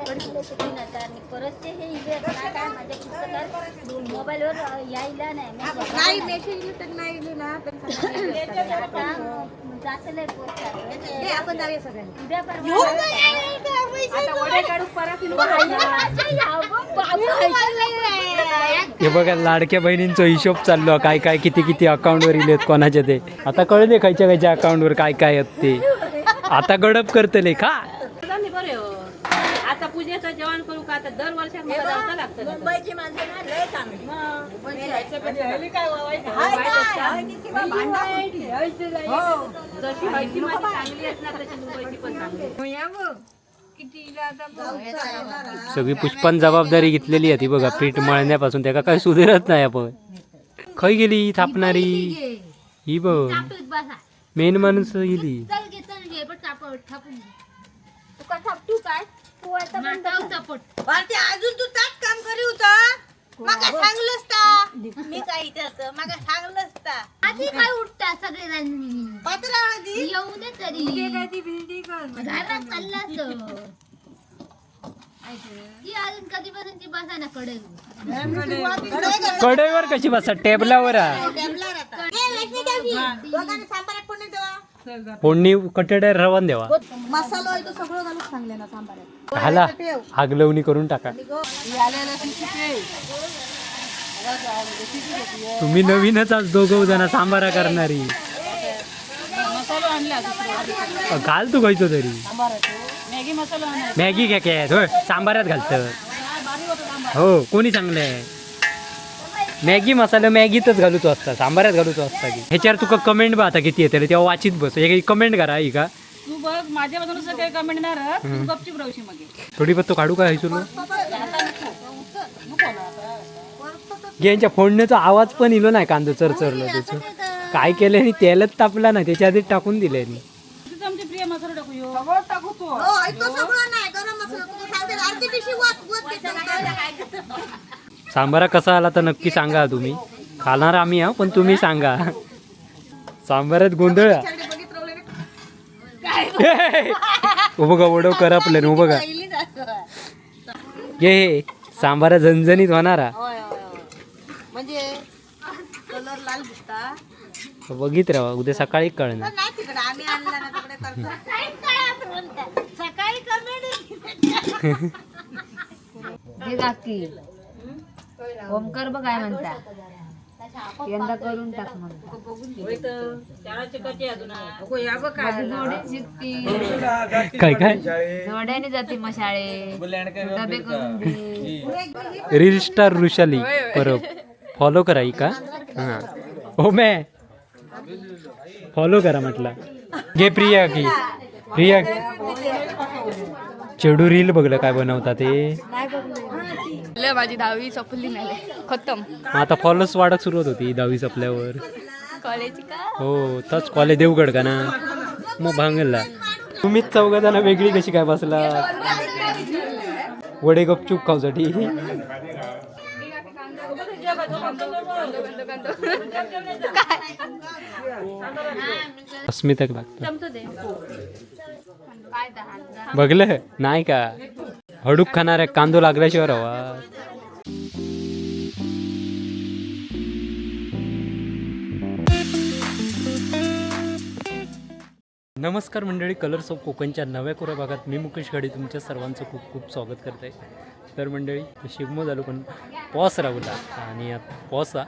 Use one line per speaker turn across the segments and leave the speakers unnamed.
आणि हे इथे काय काय माझ्या पुस्तकात मोबाईलवर अ, यायला नाही
नाही मेसेज तर नाही पण.
आता पोस्टात
हे आपण जाऊया सगळ्यांनी
उद्या परवा
आता वडे काढू परत
हे बघा लाडक्या बहिणींचा हिशोब चाललो काय काय किती किती अकाउंटवर इलेत कोणाचे ते आता कळले खायच्या खायच्या अकाउंटवर काय काय आहेत ते आता गडप करतले का
हो आता पूजेचं जेवण करू का आता दर वर्षात मला जावं लागतं
मुंबईची माणसं ना लय चांगली
जशी व्हायची माझी चांगली असणार तशी मुंबईची पण चांगली
सगळी पुष्पान जबाबदारी घेतलेली आहे ती बघा पीठ मळण्यापासून त्याला काय सुधारत नाही आपण खय गेली थापणारी ही बघ
बसा
मेन माणूस गेली
चल घे चल घे पण टापड थापून तुका थापटू काय
भारती अजून तू ताट काम करी होता? माका सांगलंस ता मी माका सांगलंस ता
आधी काय उठता
पत्रा दी.
येऊ दे तरी. घरात ती अजून कधीपासून
कडेवर. कशी बसा? टेबलावर.
दोघांनी सांबारात देवा
फोडणी कटड्या रवण देवा
मसाला आहे तो सगळं घालून सांगले ना सांबारात
हाला आगलवणी करून टाका. तुम्ही नवीनच आज दोघं जण सांबारा करणारी. घाल तू खायचो तरी.
मॅगी मसाला आणा
मॅगी घ्या काय होय सांबारात घालतं. हो कोणी चांगलंय मॅगी मसाला मॅगीतच घालूचो असता सांबारात घालूचो असता की. ह्याच्यावर तुका कमेंट बा आता किती येते तेव्हा वाचित बस. एक कमेंट करा ही का.
तू बघ माझ्या बाजून काही कमेंट नाही राहत तू गपचूप राहशी मग.
थोडी बघतो काढू का तुला यांच्या फोडण्याचा आवाज पण इलो नाही कांदा चरचरलं त्याचं. काय केलं आणि तेलच तापला नाही त्याच्या आधी टाकून दिले
तुझं आमचे प्रिय मसाला टाकू यो.
हो ऐकतो सगळं नाही गरम मसाला तुझं सांगते अर्धी पिशी वाट वाट देतो.
सांबारा कसा आला तर नक्की सांगा तुम्ही खाणार आम्ही हा पण तुम्ही सांगा सांबारात गोंधळ हा. उभं का ओढव करपलं उभं का. ये सांबारा झणझणीत होणारा
होय, होय, होय. म्हणजे कलर लाल दिसता
बघित राहा उद्या सकाळी कळणार
पण नाही तिकडे आम्ही आणला ना तिकडे करतो
सकाळी
हे ओमकार बघ काय म्हणता. यंदा करून टाक शिकती
काय काय
जोड्याने जाते मग शाळेत डबे करून दे.
Reel star Rushali Parab. Follow करा ही का? हां. हो मॅ. फॉलो करा म्हटलं. घे प्रिया की. प्रिया. चेडू रील बघलं काय बनवता ते.
माझी दहावी संपली नाही खतम.
मग आता फॉलोच वाढत सुरुवात होती दहावी संपल्यावर.
कॉलेज का?
हो तच कॉलेज देवगड का ना? मग भांगला तुम्हीच चौघ जण वेगळी कशी काय बसला? वडे गपचूप खाऊसाठी. अस्मितक लागतं.
चमचं दे.
बघलं? नाही का? हडूक खाणाऱ्या कांदो लागल्याशिवाय हवा नमस्कार मंडळी कलर्स ऑफ कोकणच्या नव्या कोऱ्या भागात मी मुकेश गाडी तुमच्या सर्वांचं खूप खूप स्वागत करत आहे. तर मंडळी शिगमो झालो पण पॉस राहूला आणि आता पॉसा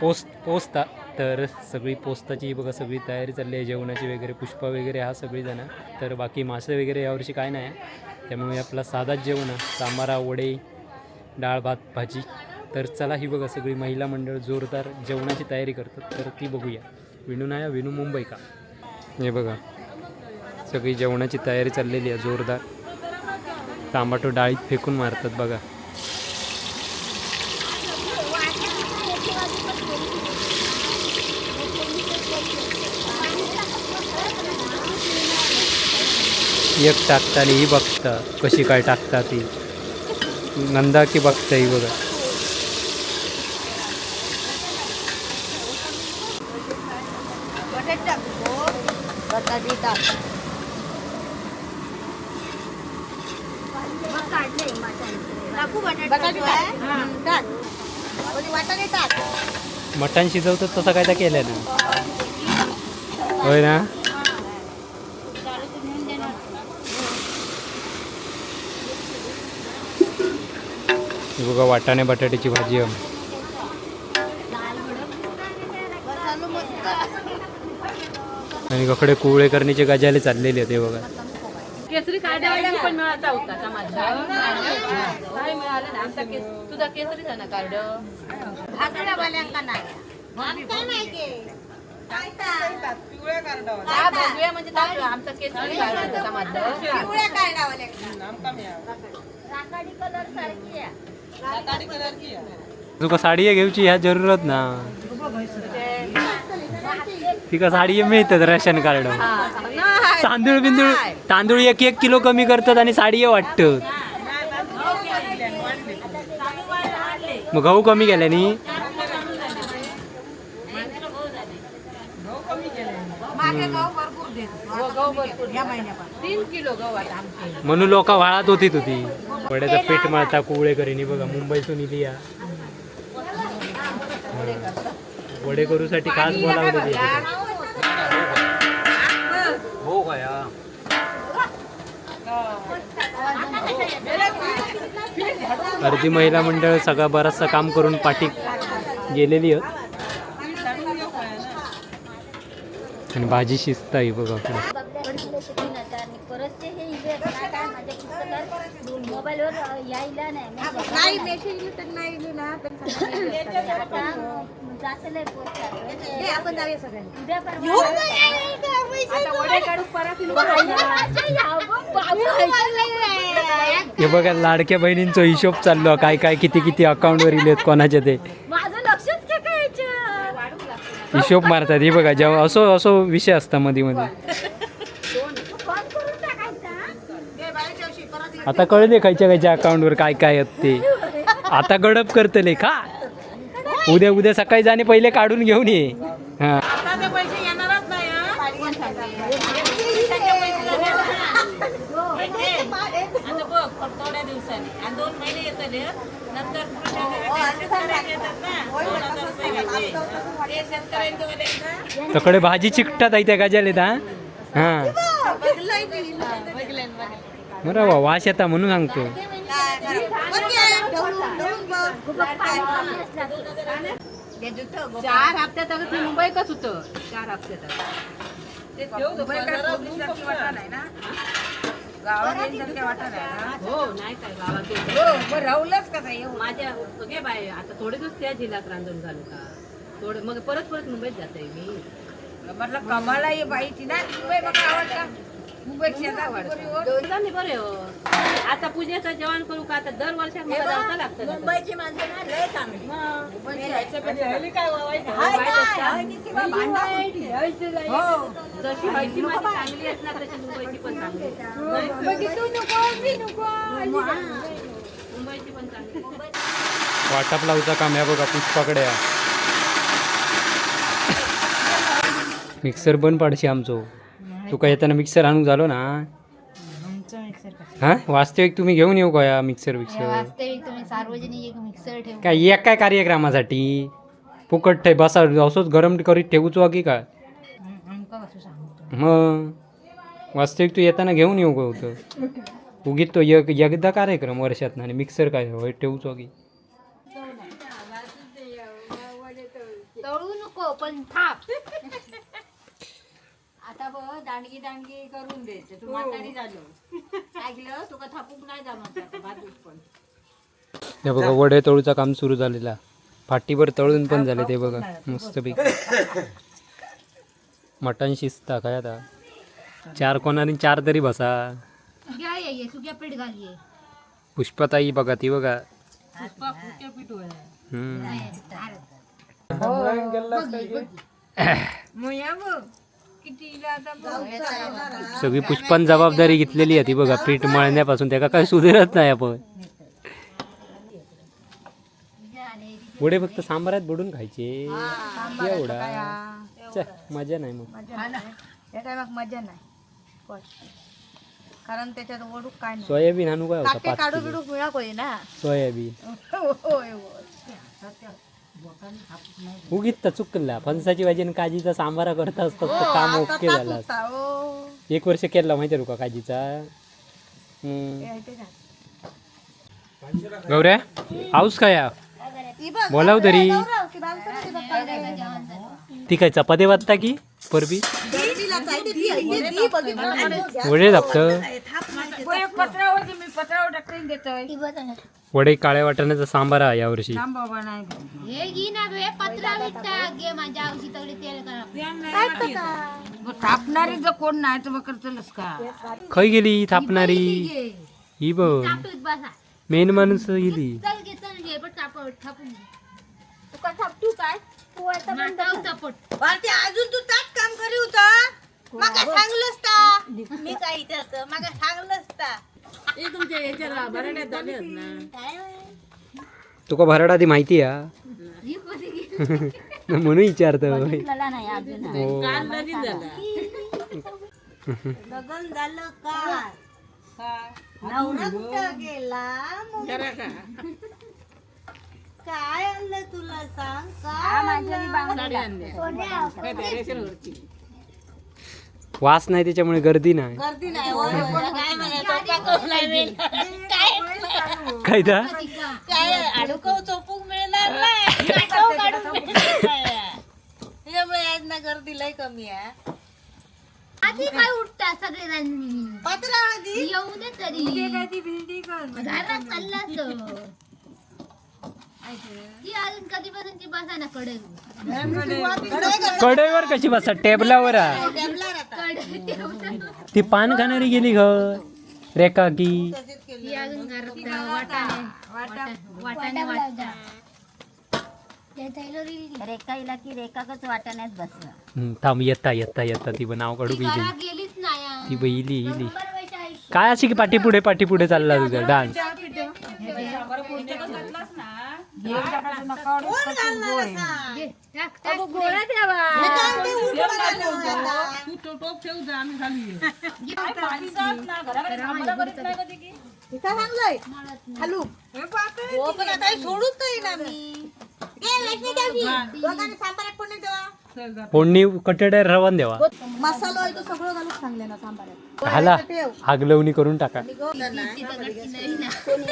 पोस पोचता तर सगळी पोस्ताची बघा सगळी तयारी चालली आहे जेवणाची वगैरे पुष्पा वगैरे हा सगळी जण तर बाकी मासे वगैरे यावर्षी काय नाही. त्यामुळे आपला साधाच जेवण आहे. सांबारा वडे डाळ भात भाजी. तर चला ही बघा सगळी महिला मंडळ जोरदार जेवणाची तयारी करतात. तर ती बघूया. विनू नाया विनू मुंबई का? हे बघा. सगळी जेवणाची तयारी चाललेली आहे जोरदार. टमाटो डाळीत फेकून मारतात बघा. एक टाकताली ही बघता कशी काय टाकता ती नंदा की बघता ही बघा. मटण शिजवतो तसं काय तर केलं ना. होय ना? हे बघा वाटाणे बटाट्याची भाजी आणि ककडे कुवळे करण्याचे गजाले चाललेले आहेत हे बघा.
केसरी कार्डवाल्यांना पण मिळायचा होता का माझा? काय मिळालं ना. आमचा केस तुझा केसरी झाला कार्ड?
नाही. काय
म्हणजे
तुका साडी घेऊची ह्या जरूरत ना. तिका साडी मिळतात राशन कार्ड. तांदूळ बिंदूळ तांदूळ एक एक किलो कमी करतात आणि साडी वाटतं. मग गहू कमी केल्या नी
तीन किलो गहू आता आमचे
म्हणून लोक वाळात होती होती वड्याचा पीठ मळता कुवळे करीनी बघा मुंबईतून इली या. वडे करूसाठी खास बोलावलेली हो अर्धी महिला मंडळ सगळं बराचसा काम करून पाठी गेलेली आहे आणि भाजी शिजता ही बघा आपलं
तीन हजार आणि परतचे हे ना काय माझ्या पुस्तकात मोबाईलवर यायला नाही.
नाही मेसेज तर नाही ना तर
आता पोस्टात.
हे आपण जाऊया सगळ्यांनी.
उद्या परवा
आता वडे काढू परत
हे बघा लाडक्या बहिणींचा हिशोब चाललो. काय काय किती किती अकाउंटवर इलेत कोणाचे ते? हिशोब मारतात. हे बघा जेव्हा असो असो विषय असता मध्ये मध्ये आता कळले खायच्या खायच्या अकाउंटवर काय काय आहेत ते. आता गडप करतले का उद्या उद्या सकाळी जाणे पहिले काढून घेऊन ये. हां. तकडे भाजी चिकटात आहे त्या गाज्याले हा. हा. बरं वा वास येता म्हणून सांगतो
चार हप्त्यात ते मुंबईकच होतं चार हप्त्यात मुंबई काय हो नाही काय गावात माझ्या घे बाय आता थोडे दिवस त्या जिल्ह्यात रांधून घालू का थोडे मग परत परत मुंबईत जाते मी
कमाला ये बाईची ना मुंबई बघा आवडता
हो आता पूजेचं जेवण करू का? आता दर वर्षात मला जावं लागतं. ना.
मुंबईची माणसं ना लय चांगली.
जशी व्हायची माझी चांगली आहेत ना तशी मुंबईची पण चांगली आहे. मुंबईची पण चांगली आहे.
वाटप लावचा काम ह्या बघा पुष्पाकडे. मिक्सर बंद पाडशी आमचो. तुका येताना मिक्सर आणून झालो ना? हा? वास्तविक तुम्ही घेऊन येऊ का मिक्सर
वास्तविक तुम्ही सार्वजनिक एक मिक्सर ठेवू
काय एक काय कार्यक्रमासाठी? फुकट ठेव बसा असंच गरम करीत ठेवूचो की? काय मग? वास्तविक तू येताना घेऊन येऊ का होतं? उगीत तो एक एकदा कार्यक्रम वर्षात आणि मिक्सर काय होय ठेवूचो की
तळू नको पण थाप दांडगी दांडगी करून द्यायचं. तू म्हातारी झालो. ऐकलं? तुका थापूक नाही जमत आता पण.
हे बघा वडे तळूचं काम सुरू झालेला. फाटीवर तळून पण झाले ते बघा. मस्तपैकी मटण शिजता काय आता? चार कोणाने चार तरी बसा.
घ्या ये सुक्या पीठ घाल ये
पुष्पताई बघा ती बघा. हम्म. सगळी पुष्पान जबाबदारी घेतलेली आहे ती बघा पीठ मळण्यापासून त्याला काही सुधारत नाही आपण. पुढे फक्त सांबारात बुडून खायचे. एवढा. मजा नाही मग.
टायमाक मजा नाही. कारण त्याच्यात काय नाही.
सोयाबीन आणू काय होता
काढू मिळा ना
सोयाबीन. उगीत तर चुकला फणसाची भाजी आणि काजीचा सांबारा करता असतात
हो,
तर काम ओके झालं असतं.
हो.
एक वर्ष केला माहिती आहे का काजीचा हम्म. गौऱ्या आऊस काय या? बोलाव तरी ती काय चपाती वाजता की परबी वडे दाबत वडे काळ्या वाटाण्याचा सांबार आहे यावर्षी.
हे घे ना बे पत्रा विकता. घे माझ्या औषधी तगडी तेल
थापणारी जर कोण नाही तर मग करतलच का?
खय गेली थापणारी? ही बघ. मेन माणूस गेली.
चल घे चल घे पण ताप थापून घे तुका थापटू काय? तू आता माताव चपट.
भारती अजून तू ताट काम करी होता? माका सांगलंस ता मी काय इथे होतं माका सांगलंस ता
ते तुमच्या याच्याला बराड्यात झाले आहेत ना।
तुका भराडा ती माहिती आहे
घे
म्हणून विचारतो
मला नाही अजून
हो
काल लगीन झाला
लग्न झालं काय नवरा कुठं गेला मग
खरा का?
काय आणलं तुला सांग? काय
साडी आणली. काय त्या रेशनवरची
वास नाही त्याच्यामुळे गर्दी नाही.
गर्दी नाही होय, होय. काय म्हणायचं पाकं नाही मिळणार. काय
काय दा?
काय अडकव चोपूक मिळणार नाही काढून काढून मिळणार नाही. त्याच्यामुळे आज ना गर्दी लय कमी आहे.
आधी काय उठता
पत्रावळी
येऊ दे तरी. घरात चाललाच ती अजून कधीपासून ती बसा ना कडे
कडेवर कशी बसा टेबलावर. ती पान खाणारी गेली घर रेखा की.
ती अजून घरात वाटाणे वाटाणे वाटता रेखाईला की रेखाकच वाटाण्यात बसला
हम्म, थांब येता येता येता. ती पण नाव काढू
ती
गेली.
घरात गेलीच नाही
ती बैली इली
आयुष्य.
काय अशी की पाठी पुढे पाठी पुढे चालला तुझा डान्स?
गोळा द्यावा
तू तो टोप ठेवू जा आम्ही घालूया
सांगलंय हॅलो. हो पण आता हे सोडूच नाही ना मी. ए, वैष्णवी द्यावी. दोघांनी सांबारात पण नाही देवा.
फोडणी कटेड्या रवान देवा.
मसाला आहे तो सगळं घालून सांगले ना सांबारात.
हाला आगलवणी करून टाका.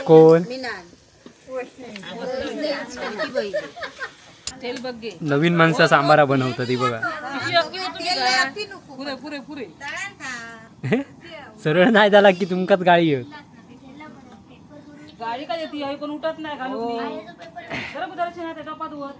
कोण? नवीन माणसा सांबारा बनवतं ती बघा.
पुरे पुरे पुरे.
सरळ नाही झाला की तुमकाच गाळी येत
गाडी का येते हे कोण उठत नाही घालून जरा बुधारची ना त्या टोपात वर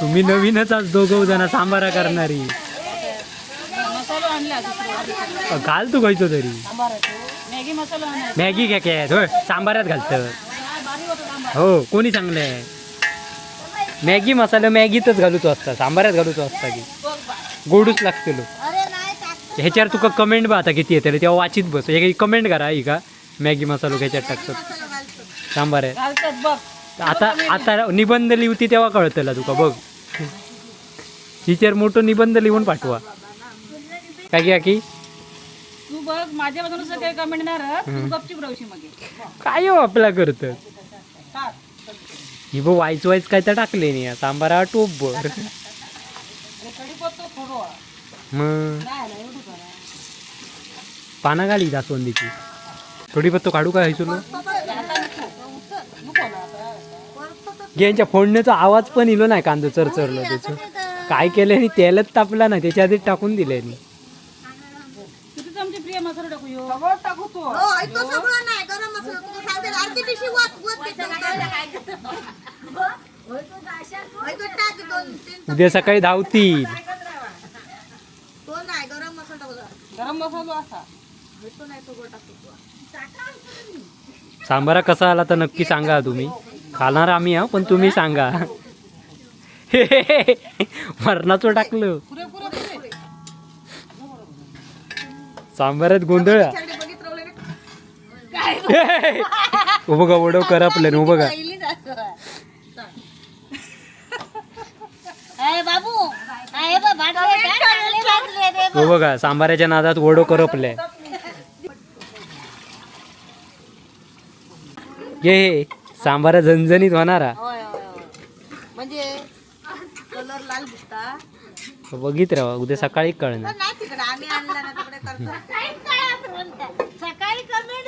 तुम्ही नवीनच आज दोघं जण सांबारा करणारी.
मसाला आणला दुसरा
घाल तू खायचो तरी.
मॅगी
मॅगी काय काय होय सांबारात घालतं. हो कोणी चांगलंय मॅगी मसाला मॅगीतच घालूचो असता सांबारात घालूचो असता की. गोडूच लागतलो ह्याच्यावर तुका कमेंट बा आता किती येते तेव्हा वाचित बस. हे कमेंट करा ही का? मॅगी मसालो ह्याच्यात टाकतात. सांबार आहे
घालतात बघ.
आता आता निबंध लिहिवती तेव्हा कळतला तुका बघ. टीचर मोठं निबंध लिहून पाठवा. काय की काकी
तू बघ माझ्या काही कमेंट नाही राहत तू गपचूप राहूशी मग.
काय हो आपला करत? ही बघ वाईच वाईच काय तर टाकले नाही सांबारा टोप बर मग पाना घाली जास्वंदीची थोडी पत्तो काढू काय तुला यांच्या फोडण्याचा आवाज पण इलो नाही कांदो चरचरलो त्याचं काय केलं आणि तेलच तापला ना त्याच्या आधी टाकून दिले
हो नाही
उद्या सकाळी धावतील
तो नाही गरम मसाला टाकू जरा.
गरम मसाला असा.
सांबारा कसा आला तर नक्की सांगा तुम्ही. खाणार आम्ही हा पण तुम्ही सांगा. मरणाचं टाकलं. सांबारात गोंधळ. हो बघा वडव करा हो बघा.
अरे बाबू.
हो बघा सांबाराच्या नादात वडो करपले. ये सांबारा झणझणीत होणारा.
होय होय होय. म्हणजे कलर लाल दिसता.
बघित राहा उद्या सकाळी कळणार.
नाही तिकडे आम्ही आणला ना तिकडे करतो. सकाळी कमेंट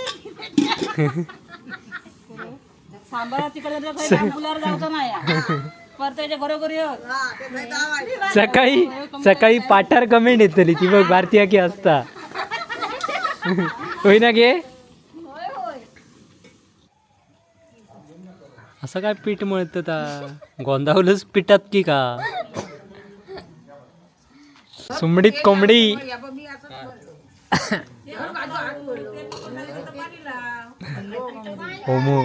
सांबारा तिकडे
सकाळी सकाळी पाठार कमेंट येतली ती बघ भारतीय की असता. होय ना गे? असं काय पीठ मळत गोंधावलंच पिठात की का? सुमडीत कोंबडी. होमो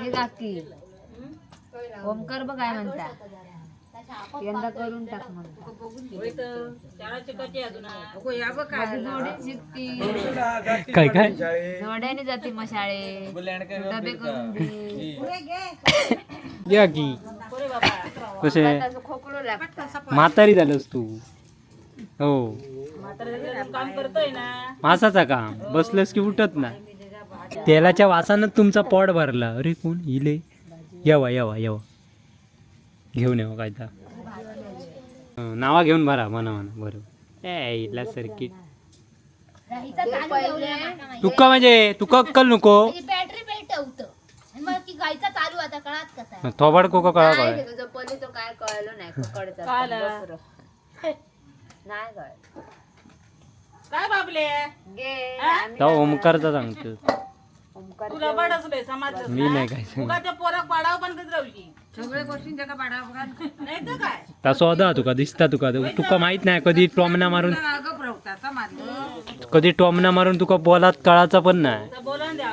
हे काकी ओमकार बघ काय म्हणता. यंदा करून टाक म्हणता.
होय तर. शाळा शिकायची अजून
माझी जोडी शिकती.
काय काय?
जोड्याने जाते मग शाळेत. डबे करून
की. कसे?
खोकलो
म्हातारी झालंस तू. हो.
काम करतोय ना
मासाचा काम बसलंस की उठत ना. तेलाच्या वासानं तुमचा पोट भरला. अरे कोण? इले. यावा यावा यावा. घेऊन यावं काय तर. नावा घेऊन भरा म्हणा म्हणा. बरोबर ए इला सर्किट तुका म्हणजे तुका अक्कल नको.
बॅटरी पेटवतं आणि मग की गायचा चालू आता कळत कसा
थोबाड कोका कळा कळ
तो काय कळलं नाही
काला?
नाही कळ
काय बाबले?
ओमकारचा सांगतो
तुला बडसले समाज
मी नाही काय सांग
उगा त्या पोराक पाडाव पण कधी राहूची सगळे गोष्टी जगा पाडाव नाही तर काय?
तसं होता तुका दिसता तुका. तुका माहीत नाही कधी टॉमना मारून
मारलं
कधी टॉमना मारून तुका बोलात कळाचा पण नाही.
तर द्या.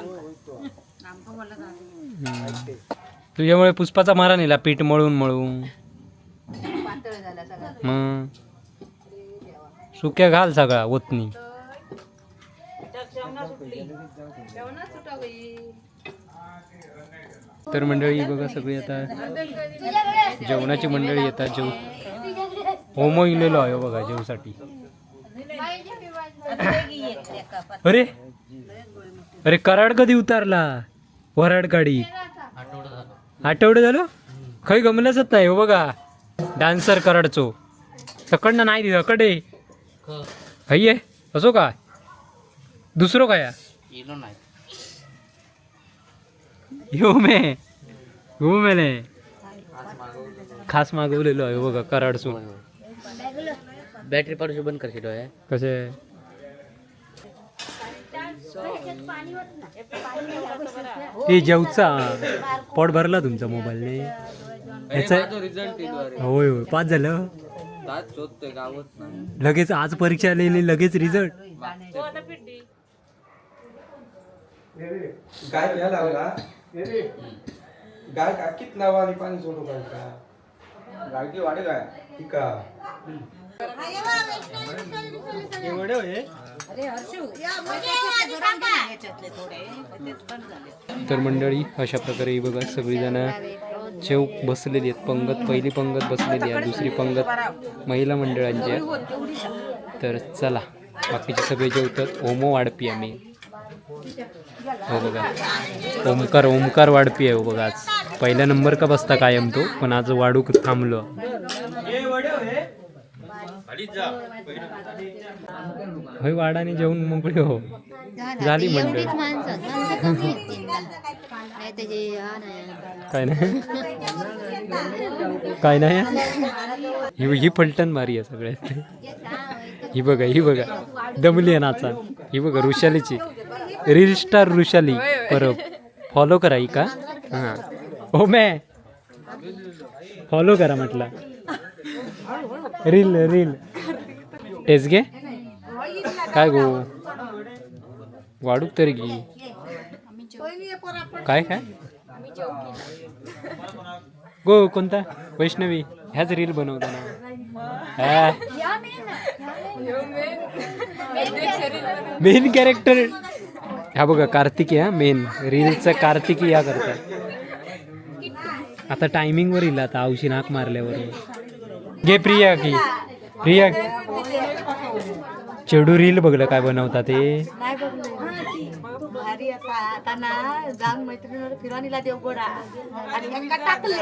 तुझ्यामुळे पुष्पाचा मारा नेला पीठ मळून मळून.
पातळ झाला सगळा.
मग? सुक्या घाल सगळा ओतनी तर मंडळी बघा सगळी आता जेवणाची मंडळी येतात जेव होमो इलेलो आहे हो बघा जेवसाठी. अरे अरे कराड कधी उतारला? वराड गाडी. आठवडं झालं? खै गमलंच नाही हो बघा. डान्सर कराडचो. सकडनं नाही दिलं कडे हय्ये असो काय? दुसरो काय यो मे हो मेले. खास मागवलेलो आहे बघा कराडचो.
बॅटरी पाडूशी बंद करशील होय
कसे? ए जेवचा. पोट भरला तुमचा मोबाईलने.
रिझल्ट
होय होय पाच झालं.
तास शोधतोय गावत नाही
लगेच आज परीक्षा आलेली लगेच रिझल्ट
गाय घ्या लागला. गाय काकीत नावा आणि पाणी सोडू काय का? गायची वाढे काय ठीक
तर मंडळी अशा प्रकारे ही बघा सगळीजण जेव बसलेली आहेत पंगत पहिली पंगत बसलेली आहे दुसरी पंगत महिला मंडळांची आहे. तर चला बाकीचे सगळे जेवतात. ओमो वाढपी आम्ही हो बघा. ओमकार ओमकार वाढपी आहे हो बघा आज. पहिला नंबर का बसता कायम तो? पण आज वाढू थांबलो. होय वाडाने जेवून मोकळी हो. झाली. मंडळ.
त्याचे हा नाही.
काय नाही. काय नाही. ही ही फलटण मारी आहे सगळ्यात ही बघा ही बघा. दमली आहे नाचा ही बघा ऋषालीची. Reel star Rushali Parab. Follow करा ही का? हां. हो मॅ. फॉलो करा म्हटला. रील रील टेस घे. काय गो? वाढूक तरी की काय काय? गो कोणता? वैष्णवी. ह्याच रील बनवताना हा. मेन कॅरेक्टर हा बघा कार्तिकी हा मेन रीलचं कार्तिकी या करतात आता टायमिंग वर येईल आता औशी नाक मारल्यावर. घे प्रिया की. प्रिया. चेडू रील बघलं काय बनवता ते?
नाही बघलो भारी आता आता ना जाऊन मैत्रिणीवर फिरवानीला देव गोडा. आणि एका टाकले.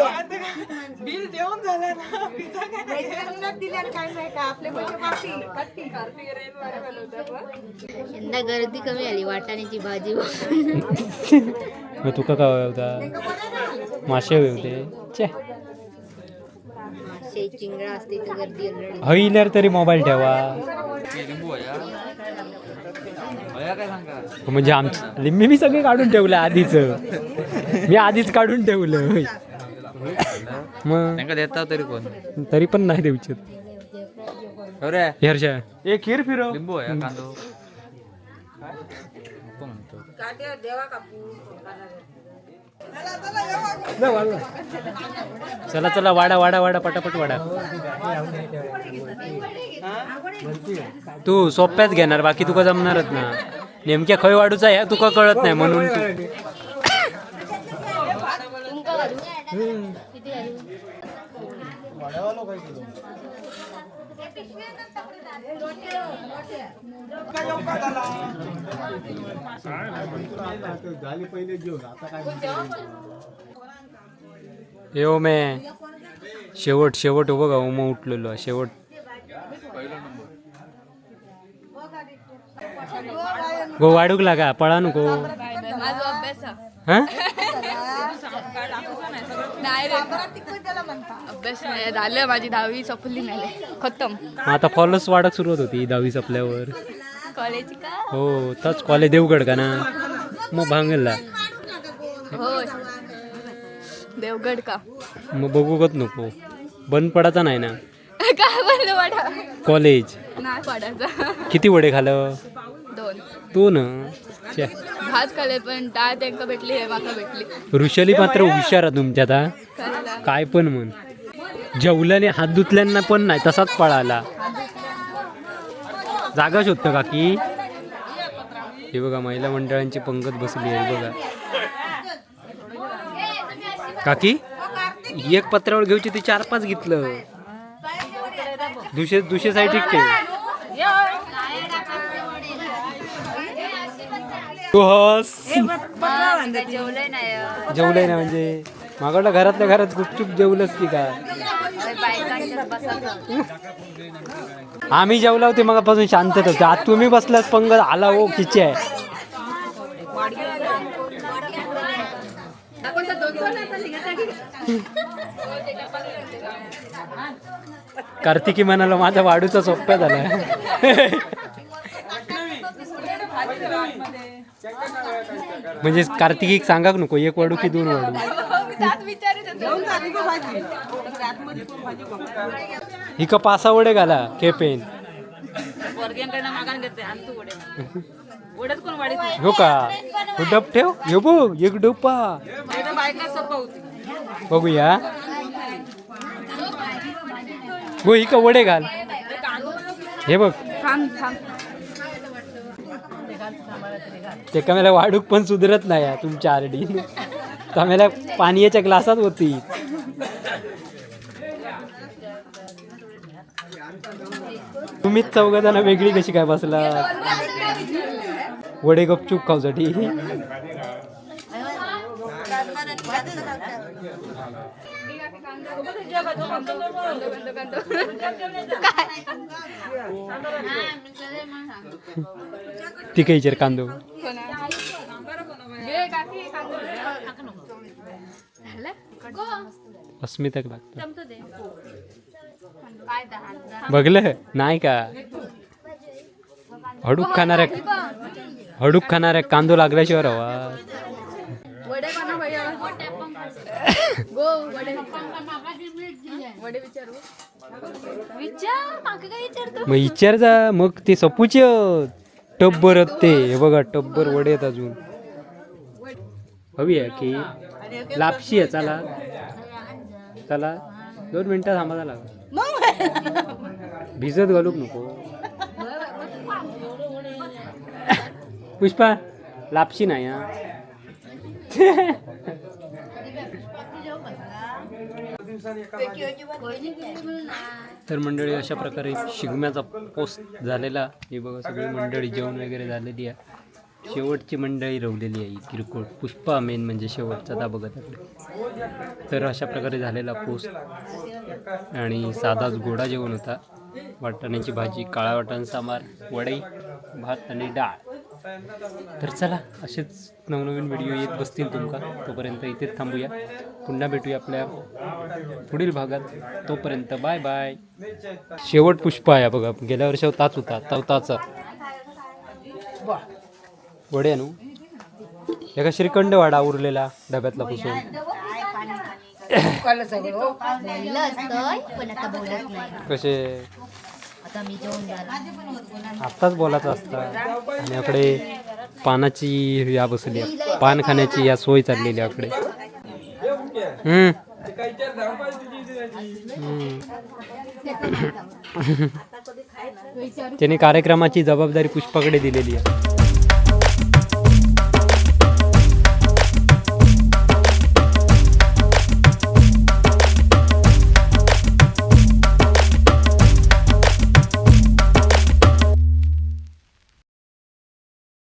बिल देऊन झालं ना. दिले आणि काय माहिती आपले पैसे
यंदा गर्दी कमी आली वाटाण्याची भाजी
मग तुका काय होता मासे होते चे.
मासे चिंगडा असते तर गर्दी.
हईल्यार तरी मोबाईल ठेवा.
लिंबू आहे
म्हणजे आम लिंबी मी सगळे काढून ठेवलं आधीच. मी आधीच काढून ठेवलं. मग
त्यांना देता तरी कोण?
तरी पण नाही
अरे.
हर्षा. एक खीर फिरव.
लिंबू आहे कांदो.
चला चला वाडा वाडा वाडा पटापट वाडा तू सोप्याच घेणार बाकी तुका जमणारच ना. नेमक्या खय वाडूचा ह्या तुका कळत नाही म्हणून तू. येऊ मे शेवट शेवट उभं बघा उमा उठलेलो शेवट. गो वाढूक लागा पळा नको. हा?
अभ्यास नाही झालं माझी दहावी संपली नाही खतम.
आता फॉलोच वाढत सुरुवात होती दहावी संपल्यावर.
कॉलेज का?
हो तच कॉलेज देवगड का ना? मग भांगला
होय. देवगड का?
मग बघू गत नको. बंद पडायचा नाही ना?
काय बोललं वाडा
कॉलेज.
नाही पडायचा.
किती वडे खालं?
दोन.
दोन छे.
भात खाले पण डाळ त्यांका भेटली हे माका भेटली.
ऋषाली मात्र हुशार आहे तुमच्यात हा
खायला
काय पण म्हण. जेवल्याने हात धुतल्यांना पण नाही तसाच पळाला. जागा शोधतं काकी. हे बघा महिला मंडळांची पंगत बसली आहे बघा. काकी एक पत्रावर घेऊची ती चार पाच घेतलं. दुसरे दुसरे साईड ठेव तू. हस
जेवलंय नाही
जेवलंय ना म्हणजे. मागडला घरातल्या घरात गुपचूप जेवलंच की काय?
बसायचं
आम्ही जेवला होते मगापासून शांतत होते. आज तुम्ही बसलात पंगत आला ओ किचे आहे. कार्तिकी म्हणाला माझा वाढूचा सोप्या झाला. म्हणजे कार्तिकी सांगा नको? एक वाडू की दोन वाडू? ही का पासा वडे घाला केपेन हो का? हो डब ठेव. हे बो एक डोपा. बघूया. हो ही का वडे घाल. हे बघ.
थांब थांब
ते कमेला वाढूक पण सुधरत नाही आहे तुमच्या आरडी. कमेला पाण्याच्या ग्लासात होती. तुम्हीच चौघ जण वेगळी कशी काय बसला वडे गपचूप खाऊसाठी. ती काही विचार कांदो. अस्मिताक लागत बघलं? नाही का? हडूक खाणाऱ्या हडूक खाणाऱ्या कांदो लागल्याशिवाय रवा. मग विचार जा मग ते सपूचे टब्बर ते. हे बघा टब्बर वडे आहेत अजून. हवी आहे की? लापशी आहे चला. चला. दोन मिनिटं थांबायला लाग भिजत घालूक नको. पुष्पा लापशी नाही हा. तर मंडळी अशा प्रकारे शिगम्याचा पोस्ट झालेला. हे बघा सगळी मंडळी जेवण वगैरे झालेली आहे. शेवटची मंडळी रवलेली आहे ही किरकोळ. पुष्पा मेन म्हणजे शेवटचा दा बघत आपले तर अशा प्रकारे झालेला पोस्ट आणि साधाच गोडा जेवण होता. वाटाण्याची भाजी काळा वाटाण सांबार वडई भात आणि डाळ. तर चला असेच नवनवीन व्हिडिओ येत बसतील तुमका. तोपर्यंत इथेच थांबूया. पुन्हा भेटूया आपल्या पुढील भागात. तोपर्यंत बाय बाय शेवट पुष्प आहे बघा. गेल्या वर्षी ताच होता. तवताचा वडे नू एका श्रीखंड वाडा उरलेला डब्यातला पुसून. कसे?
आता मी जेवण झालं
आत्ताच बोलायचं असतं आणि याकडे पानाची या बसली आहे. पान खाण्याची या सोय चाललेली आहे याकडे हम्म. हम्म. त्याने कार्यक्रमाची जबाबदारी पुष्पाकडे दिलेली आहे